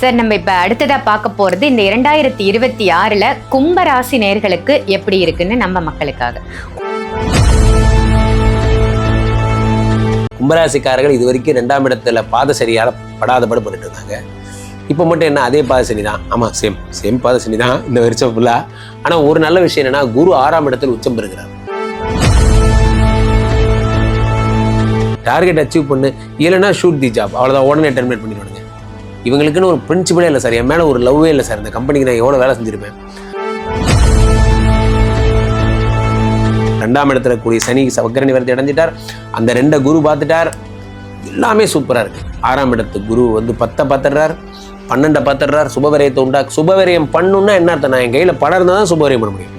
Sir நம்ம இப்ப அடுத்ததா பார்க்க போறது இந்த இரண்டாயிரத்தி இருபத்தி ஆறுல கும்பராசி நேர்களுக்கு எப்படி இருக்குன்னு நம்ம மக்களுக்காக. கும்பராசிக்காரர்கள் இது வரைக்கும் ரெண்டாம் இடத்துல பாத பாதசரியால் படாதபட பண்ணிட்டு இருந்தாங்க. இப்போ மட்டும் என்ன அதே பாதசனி தான். ஆமாம் சேம் சேம் பாதசனி தான். இந்த வருஷம் ஃபுல்லாக ஆனால் ஒரு நல்ல விஷயம் என்னன்னா குரு ஆறாம் இடத்தில் உச்சம் பெறுகிறார். டார்கெட் அச்சீவ் பண்ணு. இல்லைன்னா ஷூட் தி ஜாப் அவ்வளோதான் உடனே டெர்மினேட் பண்ணிடுவாங்க இவங்களுக்குன்னு ஒரு பிரின்சிபலே இல்லை சார் என் மேலே ஒரு லவ்வே இல்லை சார் இந்த கம்பெனிக்கு நான் எவ்வளோ வேலை செஞ்சிருப்பேன். ரெண்டாம் இடத்துல கூடிய சனி வக்கர நிவர்த்தி அடைஞ்சிட்டார். அந்த ரெண்டை குரு பார்த்துட்டார். எல்லாமே சூப்பராக இருக்குது ஆறாம் இடத்து குரு வந்து பத்தை பார்த்துடுறார். பன்னெண்டை பார்த்துடுறார். சுபவரியத்தை உண்டா சுபவரியம் பண்ணுன்னா என்ன அர்த்தம்? நான் என் கையில் படம் இருந்தால் தான் சுபவரியம் பண்ண முடியும்.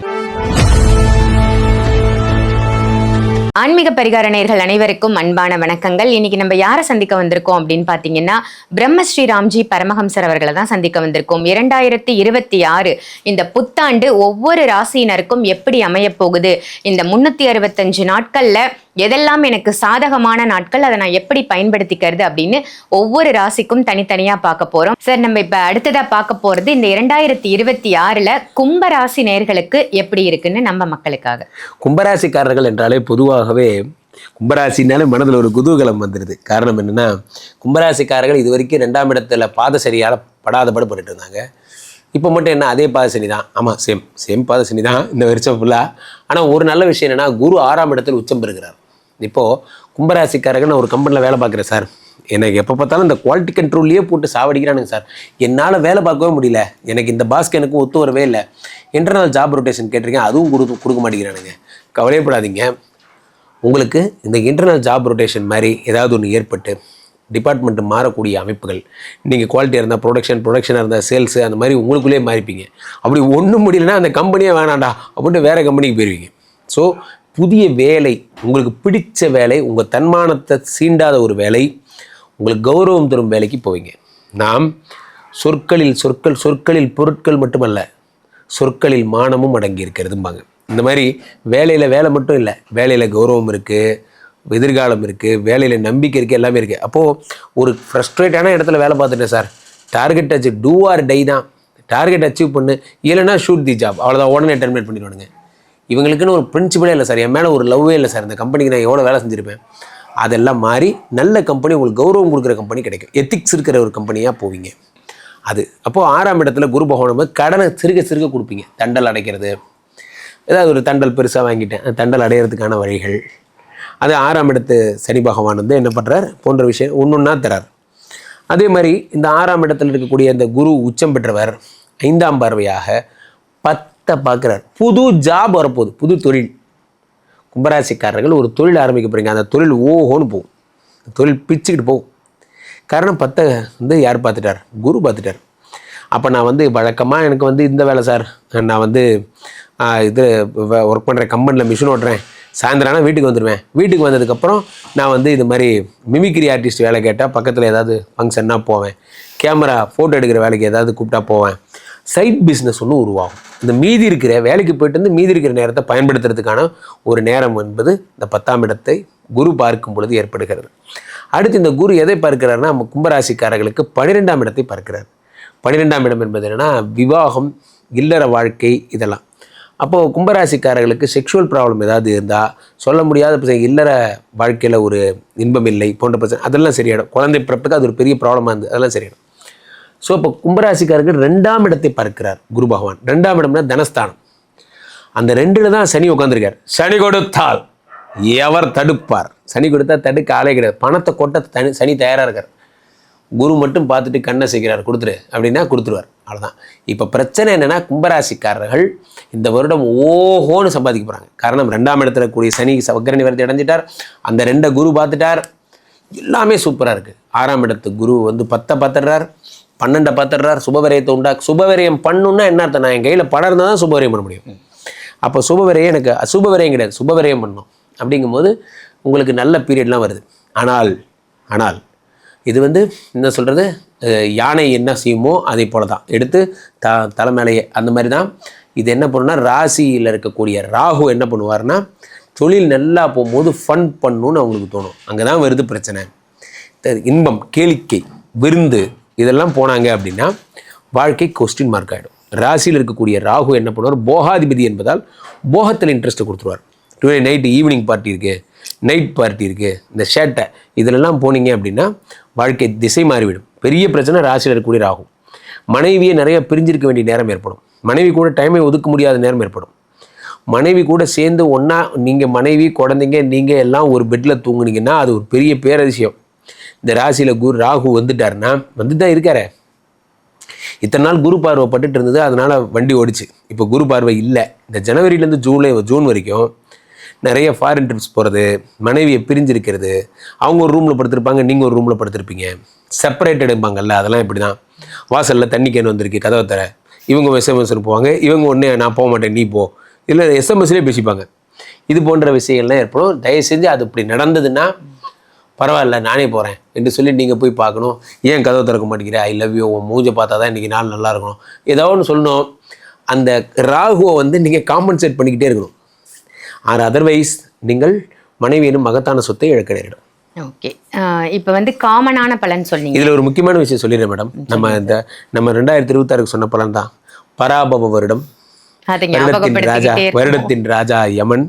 ஆன்மீக பரிகார அனைவருக்கும் அன்பான வணக்கங்கள். இன்னைக்கு நம்ம யாரை சந்திக்க வந்திருக்கோம் அப்படின்னு பார்த்தீங்கன்னா பிரம்மஸ்ரீ ராம்ஜி பரமஹம்சர் அவர்களை தான் சந்திக்க வந்திருக்கோம். இரண்டாயிரத்தி இருபத்தி ஆறு இந்த புத்தாண்டு ஒவ்வொரு ராசியினருக்கும் எப்படி அமையப் போகுது? இந்த முன்னூற்றி அறுபத்தஞ்சு நாட்களில் எதெல்லாம் எனக்கு சாதகமான நாட்கள் அதை நான் எப்படி பயன்படுத்திக்கிறது அப்படின்னு ஒவ்வொரு ராசிக்கும் தனித்தனியா பார்க்க போறோம். சார் நம்ம இப்ப அடுத்ததா பார்க்க போறது இந்த இரண்டாயிரத்தி இருபத்தி ஆறுல கும்பராசி நேர்களுக்கு எப்படி இருக்குன்னு நம்ம மக்களுக்காக. கும்பராசிக்காரர்கள் என்றாலே பொதுவாகவே கும்பராசினாலே மனதில் ஒரு குதூகலம் வந்துடுது காரணம் என்னென்னா கும்பராசிக்காரர்கள் இது வரைக்கும் ரெண்டாம் இடத்துல பாதசரியால் படாதபட பண்ணிட்டு இருந்தாங்க. இப்போ மட்டும் என்ன அதே பாதசனி தான் ஆமாம் சேம் சேம் பாதசனி தான் இந்த வருஷம் ஃபுல்லாக ஆனால் ஒரு நல்ல விஷயம் என்னன்னா குரு ஆறாம் இடத்தில் உச்சம் பெறுகிறார். இப்போது கும்பராசிக்காரர்கள் நான் ஒரு கம்பெனியில் வேலை பார்க்குறேன் சார். எனக்கு எப்போ பார்த்தாலும் இந்த குவாலிட்டி கண்ட்ரோல்லையே போட்டு சாவடிக்கிறானுங்க சார். என்னால் வேலை பார்க்கவே முடியல. எனக்கு இந்த பாஸ்க்கு எனக்கு ஒத்து வரவே இல்லை. இன்டர்னல் ஜாப் ரொட்டேஷன் கேட்டிருக்கேன் அதுவும் கொடுக்க கொடுக்க மாட்டேங்கிறானுங்க. கவலையப்படாதீங்க. உங்களுக்கு இந்த இன்டர்னல் ஜாப் ரொட்டேஷன் மாதிரி ஏதாவது ஒன்று ஏற்பட்டு டிபார்ட்மெண்ட் மாறக்கூடிய அமைப்புகள் நீங்கள் குவாலிட்டியாக இருந்தால் ப்ரொடக்ஷன் ப்ரொடக்ஷனாக இருந்தால் சேல்ஸு அந்த மாதிரி உங்களுக்குள்ளேயே மாறிப்பீங்க. அப்படி ஒன்றும் முடியலன்னா அந்த கம்பெனியே வேணாண்டா அப்படின்ட்டு வேறு கம்பெனிக்கு போயிருவீங்க. ஸோ புதிய வேலை உங்களுக்கு பிடித்த வேலை உங்கள் தன்மானத்தை சீண்டாத ஒரு வேலை உங்களுக்கு கௌரவம் தரும் வேலைக்கு போவீங்க. நாம் சொற்களில் சொற்கள் சொற்களில் பொருட்கள் மட்டுமல்ல சொற்களில் மானமும் அடங்கி இருக்கிறதும்பாங்க. இந்த மாதிரி வேலையில் வேலை மட்டும் இல்லை வேலையில் கௌரவம் இருக்குது எதிர்காலம் இருக்குது வேலையில் நம்பிக்கை இருக்குது எல்லாமே இருக்குது அப்போது ஒரு ஃப்ரஸ்ட்ரேட்டான இடத்துல வேலை பார்த்துட்டேன் sir. Target achieve do or die தான். டார்கெட் அச்சீவ் பண்ணு. இல்லைன்னா ஷூட் தி ஜாப் அவ்வளோதான் உடனே டெர்மினேட் பண்ணிடுவானுங்க. இவங்களுக்குன்னு ஒரு பிரின்சிபலே இல்லை சார் என் மேலே ஒரு லவ்வே இல்லை சார் இந்த கம்பெனிக்கு நான் எவ்வளோ வேலை செஞ்சுருப்பேன்? அதெல்லாம் மாறி நல்ல கம்பெனி உங்களுக்கு கௌரவம் கொடுக்குற கம்பெனி கிடைக்கும். எத்திக்ஸ் இருக்கிற ஒரு கம்பெனியாக போவீங்க. அது. அப்போது ஆறாம் இடத்துல குரு பகவான் போது கடனை சிறுக சிறுக கொடுப்பீங்க. தண்டல் அடைக்கிறது. ஏதாவது ஒரு தண்டல் பெருசாக வாங்கிட்டேன். தண்டல் அடையிறதுக்கான வழிகள். அது ஆறாம் இடத்து சனி பகவான் வந்து என்ன பண்ணுறார் போன்ற விஷயம் ஒன்று ஒன்றா தரார். அதே மாதிரி இந்த ஆறாம் இடத்துல இருக்கக்கூடிய இந்த குரு உச்சம் பெற்றவர் ஐந்தாம் பார்வையாக பத் பத்தை பார்க்குறார். புது ஜாப் வரப்போகுது. புது தொழில். கும்பராசிக்காரர்கள் ஒரு தொழில் ஆரம்பிக்க போகிறீங்க அந்த தொழில் ஓஹோன்னு போகும். தொழில் பிச்சுக்கிட்டு போகும். காரணம் பத்தை வந்து யார் பார்த்துட்டார்? குரு பார்த்துட்டார். அப்போ நான் வந்து வழக்கமாக எனக்கு வந்து இந்த வேலை சார். நான் வந்து இது ஒர்க் பண்ணுற கம்பெனியில் மிஷின் ஓட்டுறேன். சாயந்தரம் வீட்டுக்கு வந்துடுவேன் வீட்டுக்கு வந்ததுக்கப்புறம் நான் வந்து இது மாதிரி மிமிக்ரி ஆர்டிஸ்ட் வேலை கேட்டால் பக்கத்தில் ஏதாவது ஃபங்க்ஷன்னா போவேன். கேமரா ஃபோட்டோ எடுக்கிற வேலைக்கு ஏதாவது கூப்பிட்டா போவேன். சைட் பிஸ்னஸ் ஒன்று உருவாகும். இந்த மீதி இருக்கிற வேலைக்கு போயிட்டு வந்து மீதி இருக்கிற நேரத்தை பயன்படுத்துறதுக்கான ஒரு நேரம் என்பது இந்த பத்தாம் இடத்தை குரு பார்க்கும் பொழுது ஏற்படுகிறது. அடுத்து இந்த குரு எதை பார்க்கிறாருன்னா நம்ம கும்பராசிக்காரர்களுக்கு பன்னிரெண்டாம் இடத்தை பார்க்கிறார். பன்னிரெண்டாம் இடம் என்பது என்னென்னா விவாகம் இல்லற வாழ்க்கை இதெல்லாம். அப்போது கும்பராசிக்காரர்களுக்கு செக்ஷுவல் ப்ராப்ளம் ஏதாவது இருந்தால் சொல்ல முடியாத பிரச்சனை இல்லற வாழ்க்கையில் ஒரு இன்பம் இல்லை போன்ற பிரச்சனை அதெல்லாம் சரியாயிடும். குழந்தை பிறப்புக்கு அது ஒரு பெரிய ப்ராப்ளமாக இருந்தது அதெல்லாம் சரியாயிடும். ஸோ இப்போ கும்பராசிக்காரர்கள் ரெண்டாம் இடத்தை பார்க்கிறார் குரு பகவான். ரெண்டாம் இடம்னா தனஸ்தானம். அந்த ரெண்டில் தான் சனி உட்காந்துருக்கார் சனி கொடுத்தால் எவர் தடுப்பார்? சனி கொடுத்தா தடுக்க ஆளே கிடையாது. பணத்தை கொட்ட தனி சனி தயாராக இருக்கார். குரு மட்டும் பார்த்துட்டு கண்ணை செய்கிறார் கொடுத்துரு. அப்படின்னா கொடுத்துருவார். அவ்வளோதான் இப்போ பிரச்சனை என்னென்னா கும்பராசிக்காரர்கள் இந்த வருடம் ஓஹோன்னு சம்பாதிக்க போகிறாங்க காரணம் ரெண்டாம் இடத்துல கூடிய சனி வக்கர வரத்தை அடைஞ்சிட்டார். அந்த ரெண்டை குரு பார்த்துட்டார். எல்லாமே சூப்பராக இருக்குது ஆறாம் இடத்து குரு வந்து பத்தை பார்த்துடுறார். பன்னெண்டை பார்த்துடுறார் சுபவரியத்தை உண்டா சுபவரியம் பண்ணுன்னா என்ன அர்த்தம்? நான் என் கையில் படம் இருந்தால் தான் சுபவரியம் பண்ண முடியும். அப்போ சுபவரியம் எனக்கு சுபவரியம் கிடையாது சுபவரியம் பண்ணணும் அப்படிங்கும்போது உங்களுக்கு நல்ல பீரியட்லாம் வருது. ஆனால் ஆனால் இது வந்து என்ன சொல்கிறது யானை என்ன செய்யுமோ அதே போல தான் எடுத்து த தலை மேலேயே அந்த மாதிரி தான் இது என்ன பண்ணுன்னா ராசியில் இருக்கக்கூடிய ராகு என்ன பண்ணுவார்னா தொழில் நல்லா போகும்போது ஃபன் பண்ணணும்னு அவங்களுக்கு தோணும். அங்கே தான் வருது பிரச்சனை. இன்பம் கேளிக்கை விருந்து இதெல்லாம் போனாங்க அப்படின்னா வாழ்க்கை கொஸ்டின் மார்க் ஆகிடும் ராசியில் இருக்கக்கூடிய ராகு என்ன பண்ணுவார்? போகாதிபதி என்பதால் போகத்தில் இன்ட்ரெஸ்ட்டை கொடுத்துருவார். டுடே நைட்டு ஈவினிங் பார்ட்டி இருக்குது நைட் பார்ட்டி இருக்குது இந்த ஷேட்டை இதிலெல்லாம் போனீங்க அப்படின்னா வாழ்க்கை திசை மாறிவிடும். பெரிய பிரச்சனை ராசியில் இருக்கக்கூடிய ராகு. மனைவியை நிறையா பிரிஞ்சிருக்க வேண்டிய நேரம் ஏற்படும். மனைவி கூட டைமை ஒதுக்க முடியாத நேரம் ஏற்படும். மனைவி கூட சேர்ந்து ஒன்றா நீங்கள் மனைவி குழந்தைங்க நீங்கள் எல்லாம் ஒரு பெட்டில் தூங்குனீங்கன்னா அது ஒரு பெரிய பேரதிசயம். இந்த ராசியில் குரு ராகு வந்துட்டாருன்னா வந்து தான் இருக்காரு. இத்தனை நாள் குரு பார்வை பட்டுட்டு இருந்தது அதனால் வண்டி ஓடிச்சு. இப்போ குரு பார்வை இல்லை. இந்த ஜனவரியிலேருந்து ஜூலை ஜூன் வரைக்கும் நிறைய ஃபாரின் ட்ரிப்ஸ் போகிறது மனைவியை பிரிஞ்சிருக்கிறது. அவங்க ஒரு ரூமில் படுத்திருப்பாங்க நீங்கள் ஒரு ரூமில் படுத்திருப்பீங்க. செப்பரேட்டட் இருப்பாங்கல்ல அதெல்லாம் இப்படி தான் வாசலில் தண்ணி கேன் வந்திருக்கு கதவை தர. இவங்க எஸ்எம்எஸ் போவாங்க இவங்க ஒன்றே நான் போக மாட்டேன் நீ போ. இல்லை எஸ்எம்எஸ்லேயே பேசிப்பாங்க. இது போன்ற விஷயங்கள்லாம் ஏற்படும். தயவு செஞ்சு அது இப்படி நடந்ததுன்னா பரவாயில்ல நானே போகிறேன் என்று சொல்லி நீங்கள் போய் பார்க்கணும். ஏன் கதவை திறக்க மாட்டேங்கிற? ஐ லவ் யூ உன் மூஞ்சை பார்த்தா தான் இன்றைக்கி நாள் நல்லா இருக்கணும். ஏதோ ஒன்று சொல்லணும். அந்த ராகுவை வந்து நீங்கள் காம்பன்சேட் பண்ணிக்கிட்டே இருக்கணும். ஆர் அதர்வைஸ் நீங்கள் மனைவியினும் மகத்தான சொத்தை இழக்க நேரிடும். ஓகே இப்போ வந்து காமனான பலன் சொன்னீங்க. இதில் ஒரு முக்கியமான விஷயம் சொல்லிடுறேன் மேடம். நம்ம இந்த நம்ம ரெண்டாயிரத்தி இருபத்தாறுக்கு சொன்ன பலன் தான். பராபவ வருடம். வருடத்தின் ராஜா. வருடத்தின் ராஜா யமன்.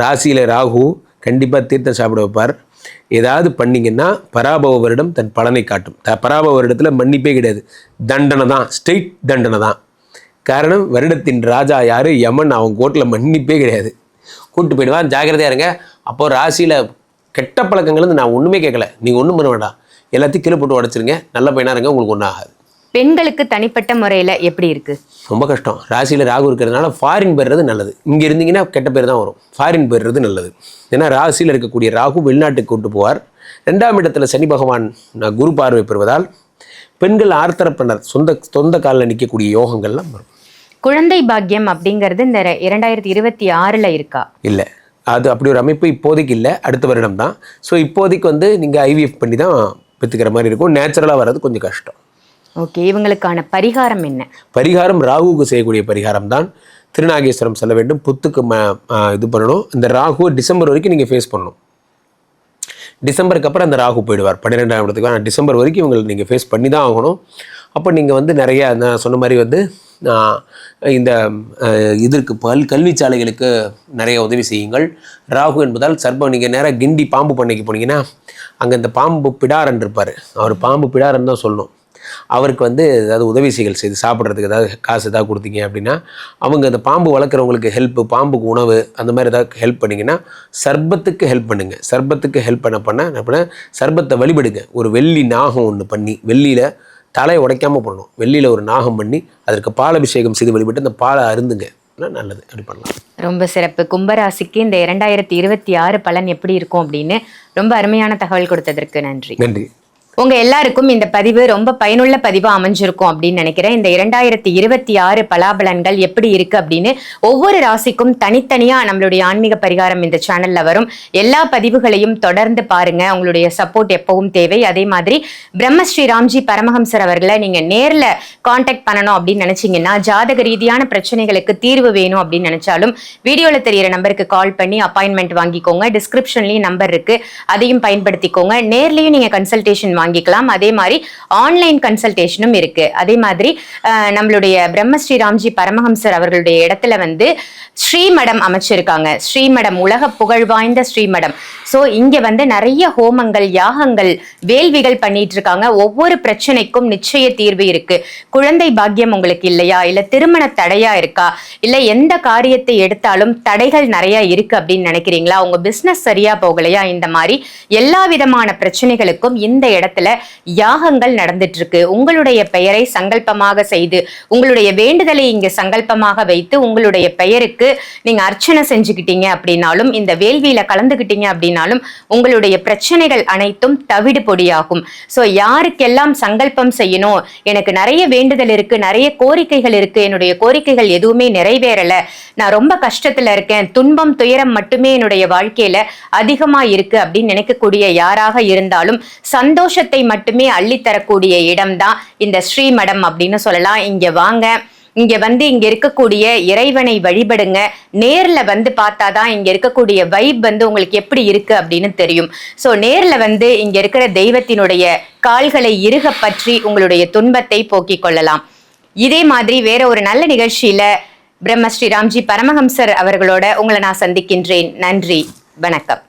ராசியில ராகு கண்டிப்பாக தீர்த்தம் சாப்பிட வைப்பார். ஏதாவது பண்ணிங்கன்னா பராபவ வருடம் தன் பலனை காட்டும். த பராபவ வருடத்தில் மன்னிப்பே கிடையாது. தண்டனை தான் ஸ்ட்ரெயிட் தண்டனை தான். காரணம் வருடத்தின் ராஜா யார்? யமன். அவன் கோட்டில் மன்னிப்பே கிடையாது. கூட்டு போயிடுவான் ஜாக்கிரதையாக இருங்க. அப்போ ராசியில் கெட்ட பழக்கங்கள்லேருந்து நான் ஒன்றுமே கேட்கல. நீங்கள் ஒன்றும் பண்ண வேண்டாம். எல்லாத்தையும் கீழே போட்டு உடச்சிருங்க. நல்ல பையனாக இருங்க உங்களுக்கு ஒன்றும் ஆகாது. பெண்களுக்கு தனிப்பட்ட முறையில எப்படி இருக்கு? ரொம்ப கஷ்டம். ராசியில் ராகு இருக்கிறதுனால ஃபாரின் பெறுறது நல்லது. இங்கே இருந்தீங்கன்னா கெட்ட பேர் தான் வரும். ஃபாரின் பெறுறது நல்லது. ஏன்னா ராசியில் இருக்கக்கூடிய ராகு வெளிநாட்டுக்கு கொண்டு போவார். ரெண்டாம் இடத்துல சனி பகவான் குரு பார்வை பெறுவதால் பெண்கள் ஆர்த்தரப்பினர். சொந்த சொந்த காலில் நிற்கக்கூடிய யோகங்கள்லாம் வரும். குழந்தை பாக்கியம் அப்படிங்கிறது இந்த இரண்டாயிரத்தி இருபத்தி ஆறுல இருக்கா? இல்லை. அது அப்படி ஒரு அமைப்பு இப்போதைக்கு இல்லை. அடுத்த வருடம் தான். ஸோ இப்போதைக்கு வந்து நீங்கள் ஐவிஎஃப் பண்ணி தான் பெற்றுக்கிற மாதிரி இருக்கும். நேச்சுரலாக வர்றது கொஞ்சம் கஷ்டம். ஓகே இவங்களுக்கான பரிகாரம் என்ன? பரிகாரம் ராகுவுக்கு செய்யக்கூடிய பரிகாரம் தான் திருநாகேஸ்வரம் செல்ல வேண்டும் புத்துக்கு ம இது பண்ணணும். இந்த ராகு டிசம்பர் வரைக்கும் நீங்கள் ஃபேஸ் பண்ணணும். டிசம்பருக்கு அப்புறம் அந்த ராகு போயிடுவார். பன்னிரெண்டாம் இடத்துக்கு ஆனால் டிசம்பர் வரைக்கும் இவங்களை நீங்கள் ஃபேஸ் பண்ணி தான் ஆகணும். அப்போ நீங்கள் வந்து நிறைய நான் சொன்ன மாதிரி வந்து இந்த இதற்கு பல் கல்வி சாலைகளுக்கு நிறைய உதவி செய்யுங்கள். ராகு என்பதால் சர்ப்பம் நீங்கள் நேராக கிண்டி பாம்பு பண்ணைக்கு போனீங்கன்னா அங்கே இந்த பாம்பு பிடாரன் இருப்பார். அவர் பாம்பு பிடாரன் தான் சொல்லணும். அவருக்கு வந்து ஏதாவது உதவிசைகள் செய்து சாப்பிட்றதுக்கு ஏதாவது காசு ஏதாவது கொடுத்தீங்க அப்படின்னா அவங்க அந்த பாம்பு வளர்க்குறவங்களுக்கு ஹெல்ப்பு பாம்புக்கு உணவு அந்த மாதிரி ஏதாவது ஹெல்ப் பண்ணிங்கன்னா சர்பத்துக்கு ஹெல்ப் பண்ணுங்க. சர்பத்துக்கு ஹெல்ப் பண்ண பண்ண என்ன பண்ண சர்பத்தை வழிபடுங்க. ஒரு வெள்ளி நாகம் ஒன்று பண்ணி வெள்ளியில் தலையை உடைக்காம பண்ணணும் வெள்ளியில் ஒரு நாகம் பண்ணி அதற்கு பாலபிஷேகம் செய்து வழிபட்டு அந்த பாலை அருந்துங்க. நல்லது அப்படி பண்ணலாம். ரொம்ப சிறப்பு. கும்பராசிக்கு இந்த இரண்டாயிரத்தி இருபத்தி ஆறு பலன் எப்படி இருக்கும் அப்படின்னு ரொம்ப அருமையான தகவல் கொடுத்ததற்கு நன்றி. நன்றி. உங்க எல்லாருக்கும் இந்த பதிவு ரொம்ப பயனுள்ள பதிவா அமைஞ்சிருக்கும் அப்படின்னு நினைக்கிறேன். இந்த இரண்டாயிரத்தி இருபத்தி ஆறு பலாபலன்கள் எப்படி இருக்கு அப்படின்னு ஒவ்வொரு ராசிக்கும் தனித்தனியா நம்மளுடைய ஆன்மீக பரிகாரம் இந்த சேனல்ல வரும். எல்லா பதிவுகளையும் தொடர்ந்து பாருங்க. உங்களுடைய சப்போர்ட் எப்பவும் தேவை. அதே மாதிரி பிரம்மஸ்ரீ ராம்ஜி பரமஹம்சர் அவர்களை நீங்க நேர்ல காண்டாக்ட் பண்ணணும் அப்படின்னு நினைச்சீங்கன்னா ஜாதக ரீதியான பிரச்சனைகளுக்கு தீர்வு வேணும் அப்படின்னு நினைச்சாலும் வீடியோல தெரியிற நம்பருக்கு கால் பண்ணி அப்பாயின்மெண்ட் வாங்கிக்கோங்க. டிஸ்கிரிப்ஷன்லயும் நம்பர் இருக்கு. அதையும் பயன்படுத்திக்கோங்க. நேர்லயும் நீங்க கன்சல்டேஷன் வாங்கிக்கலாம். அதே மாதிரி ஆன்லைன் கன்சல்டேஷனும் இருக்கு. அதே மாதிரி நம்மளுடைய பிரம்மஸ்ரீ ராம்ஜி பரமஹம்சர் அவர்களுடைய இடத்துல வந்து ஸ்ரீமடம் அமைச்சிருக்காங்க. ஸ்ரீமடம் உலக புகழ் வாய்ந்த ஸ்ரீமடம். ஸோ இங்க வந்து நிறைய ஹோமங்கள் யாகங்கள் வேள்விகள் பண்ணிட்டு இருக்காங்க ஒவ்வொரு பிரச்சனைக்கும் நிச்சய தீர்வு இருக்கு. குழந்தை பாக்கியம் உங்களுக்கு இல்லையா? இல்ல திருமண தடையா இருக்கா? இல்ல எந்த காரியத்தை எடுத்தாலும் தடைகள் நிறைய இருக்கு அப்படின்னு நினைக்கிறீங்களா? உங்க பிசினஸ் சரியா போகலையா? இந்த மாதிரி எல்லா விதமான பிரச்சனைகளுக்கும் இந்த இடத்துல யாகங்கள் நடந்துட்டு இருக்கு உங்களுடைய பெயரை சங்கல்பமாக செய்து உங்களுடைய வேண்டுதலை இங்க சங்கல்பமாக வைத்து உங்களுடைய பெயருக்கு நீங்க அர்ச்சனை செஞ்சுக்கிட்டீங்க அப்படின்னாலும் இந்த வேள்வியில கலந்துக்கிட்டீங்க அப்படின்னாலும் உங்களுடைய பிரச்சனைகள் அனைத்தும் தவிடு பொடியாகும். ஸோ யாருக்கெல்லாம் சங்கல்பம் செய்யணும்? எனக்கு நிறைய வேண்டுதல் இருக்கு நிறைய கோரிக்கைகள் இருக்கு என்னுடைய கோரிக்கைகள் எதுவுமே நிறைவேறல. நான் ரொம்ப கஷ்டத்துல இருக்கேன் துன்பம் துயரம் மட்டுமே என்னுடைய வாழ்க்கையில அதிகமா இருக்கு அப்படின்னு நினைக்கக்கூடிய யாராக இருந்தாலும் சந்தோஷத்தை மட்டுமே அள்ளித்தரக்கூடிய இடம்தான் இந்த ஸ்ரீமடம் அப்படின்னு சொல்லலாம். இங்க வாங்க. இங்க வந்து இங்க இருக்கக்கூடிய இறைவனை வழிபடுங்க. நேர்ல வந்து பார்த்தாதான் இங்க இருக்கக்கூடிய வைப் வந்து உங்களுக்கு எப்படி இருக்கு அப்படின்னு தெரியும். சோ நேர்ல வந்து இங்க இருக்கிற தெய்வத்தினுடைய கால்களை இறுக பற்றி உங்களுடைய துன்பத்தை போக்கிக் கொள்ளலாம். இதே மாதிரி வேற ஒரு நல்ல நிகழ்ச்சியில பிரம்ம ஸ்ரீ ராம்ஜி பரமஹம்சர் அவர்களோட உங்களை நான் சந்திக்கின்றேன். நன்றி. வணக்கம்.